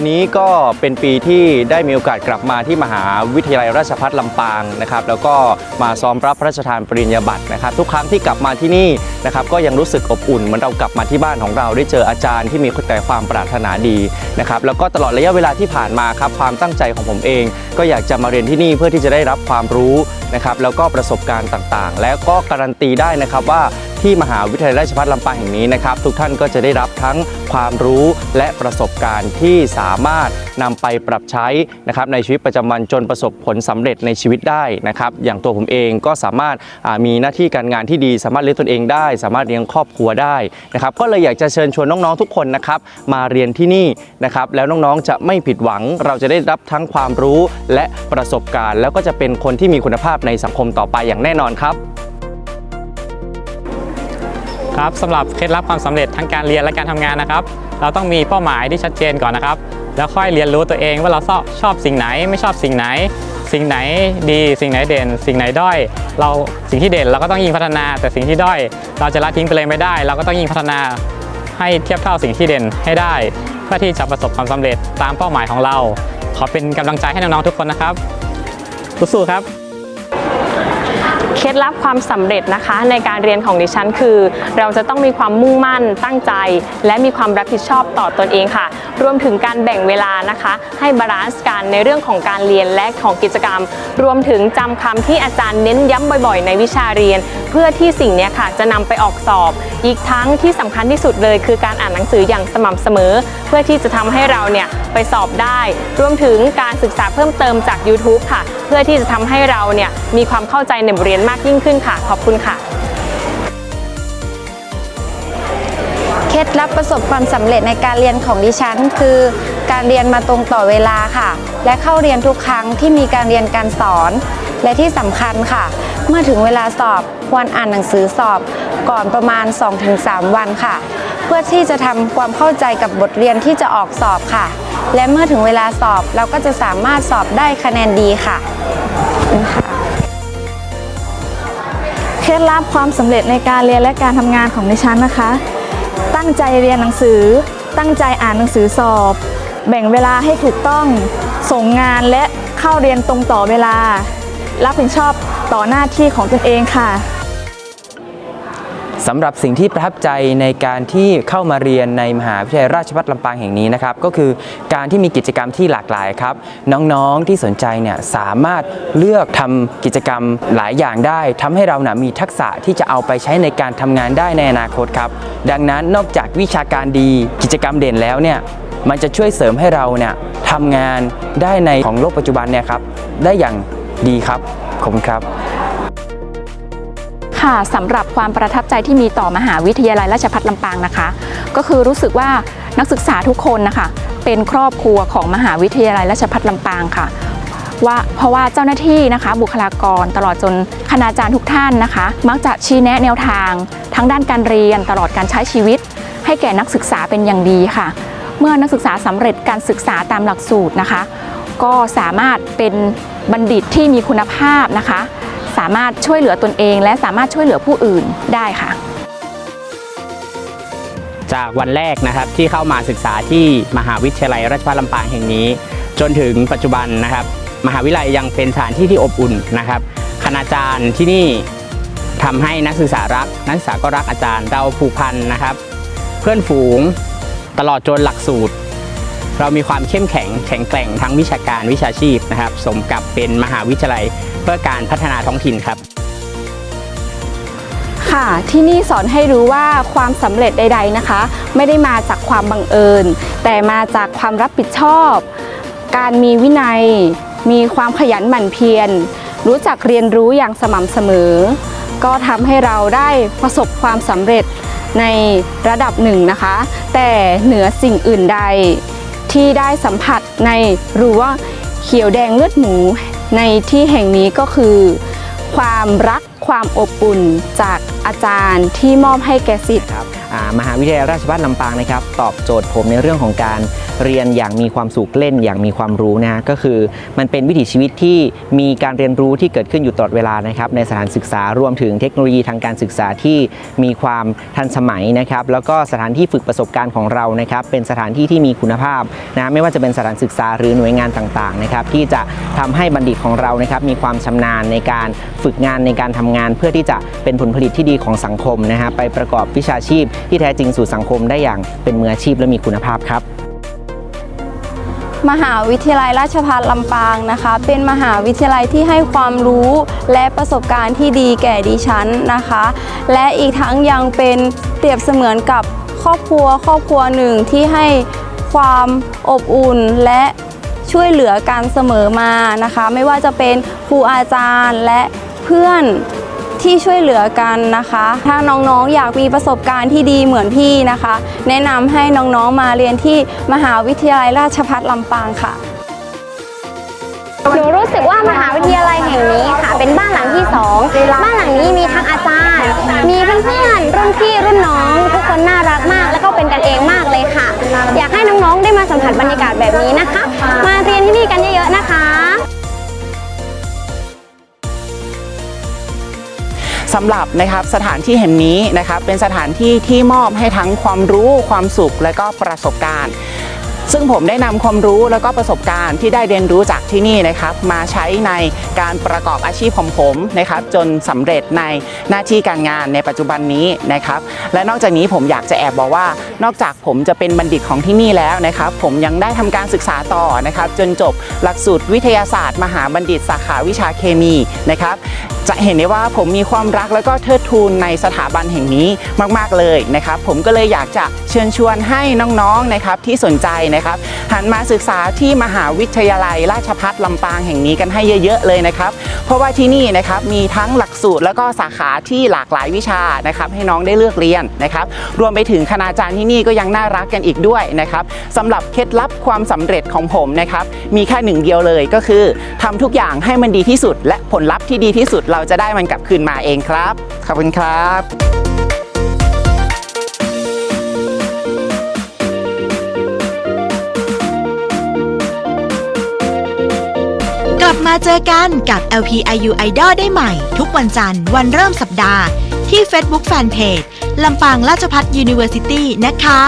ปีนี้ก็เป็นปีที่ได้มีโอกาสกลับมาที่มหาวิทยาลัยราชภัฏลำปางนะครับ แล้วก็มาซ้อมรับพระราชทานปริญญาบัตรนะครับ ทุกครั้งที่กลับมาที่นี่นะครับ ก็ยังรู้สึกอบอุ่นเหมือนเรากลับมาที่บ้านของเราได้เจออาจารย์ที่มีแต่ความปรารถนาดีนะครับ แล้วก็ตลอดระยะเวลาที่ผ่านมาครับความตั้งใจของผมเอง ก็อยากจะมาเรียนที่นี่เพื่อที่จะได้รับความรู้นะครับ แล้วก็ประสบการณ์ต่างๆ แล้วก็การันตีได้นะครับว่า ที่มหาวิทยาลัยราชภัฏลำปางแห่งนี้นะครับ ทุกท่านก็จะได้รับทั้งความรู้และประสบการณ์ที่สามารถนำไปปรับใช้นะครับในชีวิตประจำวันจนประสบผลสำเร็จในชีวิตได้นะครับ อย่างตัวผมเองก็สามารถมีหน้าที่การงานที่ดี สามารถเลี้ยงตนเองได้ สามารถเลี้ยงครอบครัวได้นะครับ ก็เลยอยากจะเชิญชวนน้องๆทุกคนนะครับมาเรียนที่นี่นะครับแล้วน้องๆจะไม่ผิดหวัง เราจะได้รับทั้งความรู้และประสบการณ์ แล้วก็จะเป็นคนที่มีคุณภาพในสังคมต่อไปอย่างแน่นอนครับ ครับสำหรับเคล็ดลับความสำเร็จทั้งการเรียนและการทำงานนะครับ เราต้องมีเป้าหมายที่ชัดเจนก่อนนะครับ แล้วค่อยเรียนรู้ตัวเองว่าเราชอบชอบสิ่งไหนไม่ชอบสิ่งไหน สิ่งไหนดีสิ่งไหนเด่น สิ่งไหนด้อย เราสิ่งที่เด่นเราก็ต้องยิ่งพัฒนา แต่สิ่งที่ด้อย เราจะละทิ้งไปเลยไม่ได้ เราก็ต้องยิ่งพัฒนาให้เทียบเท่าสิ่งที่เด่นให้ได้ เพื่อที่จะประสบความสำเร็จตามเป้าหมายของเรา ขอเป็นกำลังใจให้น้องๆทุกคนนะครับสู้ๆครับ เคล็ดลับความสำเร็จนะคะ ในการเรียนของดิฉันคือ เราจะต้องมีความมุ่งมั่นตั้งใจ และมีความรับผิดชอบต่อตนเองค่ะ รวมถึงการแบ่งเวลานะคะ ให้บาลานซ์กันในเรื่องของการเรียนและของกิจกรรม รวมถึงจำคำที่อาจารย์เน้นย้ำบ่อยๆ ในวิชาเรียน เพื่อที่สิ่งนี้ค่ะจะนำไปออกสอบ อีกทั้งที่สำคัญที่สุดเลย คือการอ่านหนังสืออย่างสม่ำเสมอ เพื่อที่จะทำให้เราเนี่ยไปสอบได้ รวมถึงการศึกษาเพิ่มเติมจาก YouTube ค่ะ เพื่อที่จะทำให้เราเนี่ยมีความเข้าใจในบทเรียนมากยิ่งขึ้นค่ะ ขอบคุณค่ะเคล็ดลับประสบความสำเร็จในการเรียนของดิฉัน คือการเรียนมาตรงต่อเวลาค่ะ และเข้าเรียนทุกครั้งที่มีการเรียนการสอน และที่สำคัญค่ะ เมื่อถึงเวลาสอบควรอ่านหนังสือสอบก่อนประมาณ 2-3 วันค่ะ เพื่อที่จะทำความเข้าใจกับบทเรียนที่จะออกสอบค่ะ และเมื่อถึงเวลาสอบเราก็จะสามารถสอบได้คะแนนดีค่ะขอบคุณค่ะเคล็ดลับความสำเร็จในการเรียนและการทำงานของดิฉันนะคะ ตั้งใจเรียนหนังสือ ตั้งใจอ่านหนังสือสอบ แบ่งเวลาให้ถูกต้อง ส่งงานและเข้าเรียนตรงต่อเวลา รับผิดชอบต่อหน้าที่ของตนเองค่ะ สำหรับสิ่งที่ประทับใจในการที่เข้ามาเรียนในมหาวิทยาลัยราชภัฏลำปางแห่งนี้นะครับก็คือการที่มีกิจกรรมที่หลากหลายครับ น้องๆที่สนใจเนี่ยสามารถเลือกทำกิจกรรมหลายอย่างได้ทำให้เรานะมีทักษะที่จะเอาไปใช้ในการทำงานได้ในอนาคตครับ ดังนั้นนอกจากวิชาการดีกิจกรรมเด่นแล้วเนี่ยมันจะช่วยเสริมให้เราเนี่ยทำงานได้ในของโลกปัจจุบันเนี่ยครับได้อย่างดีครับขอบคุณครับ ค่ะสำหรับความประทับใจที่มีต่อมหาวิทยาลัยราชภัฏลำปางนะคะ ก็คือรู้สึกว่านักศึกษาทุกคนนะคะ เป็นครอบครัวของมหาวิทยาลัยราชภัฏลำปางค่ะว่าเพราะว่าเจ้าหน้าที่นะคะ บุคลากรตลอดจนคณาจารย์ทุกท่านนะคะ มักจะชี้แนะแนวทาง ทั้งด้านการเรียนตลอดการใช้ชีวิต ให้แก่นักศึกษาเป็นอย่างดีค่ะ เมื่อนักศึกษาสำเร็จการศึกษาตามหลักสูตรนะคะ ก็สามารถเป็นบัณฑิตที่มีคุณภาพนะคะ สามารถช่วยเหลือตนเอง และสามารถช่วยเหลือผู้อื่นได้ค่ะ จากวันแรกนะครับที่เข้ามาศึกษาที่มหาวิทยาลัยราชภัฏลำปางแห่งนี้ จนถึงปัจจุบันนะครับ มหาวิทยาลัยยังเป็นสถานที่ที่อบอุ่นนะครับคณาจารย์ที่นี่ทำให้นักศึกษารัก นักศึกษาก็รักอาจารย์เราผูกพันนะครับ เพื่อนฝูงตลอดจนหลักสูตร เรามีความเข้มแข็งแข็งแกร่งทั้งวิชาการวิชาชีพนะครับ สมกับเป็นมหาวิทยาลัยเพื่อการพัฒนาท้องถิ่นครับ ค่ะที่นี่สอนให้รู้ว่าความสำเร็จใด ๆนะคะ ไม่ได้มาจากความบังเอิญ แต่มาจากความรับผิดชอบ การมีวินัย มีความขยันหมั่นเพียร รู้จักเรียนรู้อย่างสม่ำเสมอ ก็ทำให้เราได้ประสบความสำเร็จในระดับหนึ่งนะคะ แต่เหนือสิ่งอื่นใด ที่ได้สัมผัสในรั้วเขียวแดงเลือดหมู ในที่แห่งนี้ก็คือ ความรักความอบอุ่นจากอาจารย์ที่มอบให้แก่สิทธิ์ มหาวิทยาลัยราชภัฏลำปางนะครับตอบโจทย์ผมในเรื่องของการเรียนอย่างมีความสุขเล่นอย่างมีความรู้นะก็คือมันเป็นวิถีชีวิตที่มีการเรียนรู้ที่เกิดขึ้นอยู่ตลอดเวลานะครับในสถานศึกษารวมถึงเทคโนโลยีทางการศึกษาที่มีความทันสมัยนะครับแล้วก็สถานที่ฝึกประสบการณ์ของเรานะครับเป็นสถานที่ที่มีคุณภาพนะไม่ว่าจะเป็นสถานศึกษาหรือหน่วยงานต่างๆนะครับที่จะทำให้บัณฑิตของเรานะครับมีความชำนาญในการฝึกงานในการทำงาน เพื่อที่จะเป็นผลผลิตที่ดีของสังคมนะฮะไปประกอบวิชาชีพที่แท้จริงสู่สังคมได้อย่างเป็นมืออาชีพและมีคุณภาพครับ มหาวิทยาลัยราชภัฏลำปางนะคะ เป็นมหาวิทยาลัยที่ให้ความรู้และประสบการณ์ที่ดีแก่ดิฉันนะคะ และอีกทั้งยังเป็นเปรียบเสมือนกับครอบครัวครอบครัวหนึ่งที่ให้ความอบอุ่นและช่วยเหลือกันเสมอมานะคะ ไม่ว่าจะเป็นครูอาจารย์และเพื่อน ที่ช่วยเหลือกันนะคะ ถ้าน้องๆอยากมีประสบการณ์ที่ดีเหมือนพี่นะคะ แนะนำให้น้องๆมาเรียนที่มหาวิทยาลัยราชภัฏลำปางค่ะหนูรู้สึกว่ามหาวิทยาลัยแห่งนี้ค่ะ เป็นบ้านหลังที่สองบ้านหลังนี้มีทั้งอาจารย์ มีเพื่อนๆรุ่นพี่รุ่นน้อง ทุกคนน่ารักมาก แล้วก็เป็นกันเองมากเลยค่ะ อยากให้น้องๆได้มาสัมผัสบรรยากาศแบบนี้นะคะ มาเรียนที่นี่กัน สำหรับนะครับสถานที่แห่งนี้นะครับเป็นสถานที่ที่มอบให้ทั้งความรู้ความสุขและก็ประสบการณ์ ซึ่งผมได้นำความรู้แล้วก็ประสบการณ์ที่ได้เรียนรู้จากที่นี่นะครับ มาใช้ในการประกอบอาชีพของผมนะครับ จนสำเร็จในหน้าที่การงานในปัจจุบันนี้นะครับ และนอกจากนี้ผมอยากจะแอบบอกว่า นอกจากผมจะเป็นบัณฑิตของที่นี่แล้วนะครับ ผมยังได้ทำการศึกษาต่อนะครับ จนจบหลักสูตรวิทยาศาสตร์ มหาบัณฑิตสาขาวิชาเคมีนะครับ จะเห็นได้ว่าผมมีความรักแล้วก็เทิดทูนในสถาบันแห่งนี้มาก ๆ เลยนะครับผมก็เลยอยากจะเชิญชวนให้น้องๆนะครับที่สนใจนะครับหันมาศึกษาที่มหาวิทยาลัยราชภัฏลำปางแห่งนี้กันให้เยอะ ๆ เลยนะครับ เพราะว่าที่นี่นะครับมีทั้งหลักสูตรแล้วก็สาขาที่หลากหลายวิชานะครับให้น้องได้เลือกเรียนนะครับ รวมไปถึงคณาจารย์ที่นี่ก็ยังน่ารักกันอีกด้วยนะครับสำหรับเคล็ดลับความสำเร็จของผมนะครับมีแค่หนึ่งเดียวเลยก็คือทำทุกอย่างให้มันดีที่สุด และผลลัพธ์ที่ดีที่สุดเราราจะได้มันกลับคืนมาเองครับ ขอบคุณครับกลับมาเจอกันกับ LPIU Idol ได้ใหม่ ทุกวันจันทร์วันเริ่มสัปดาห์ ที่ Facebook Fanpage ลำปางราชพัฒ University นะคะ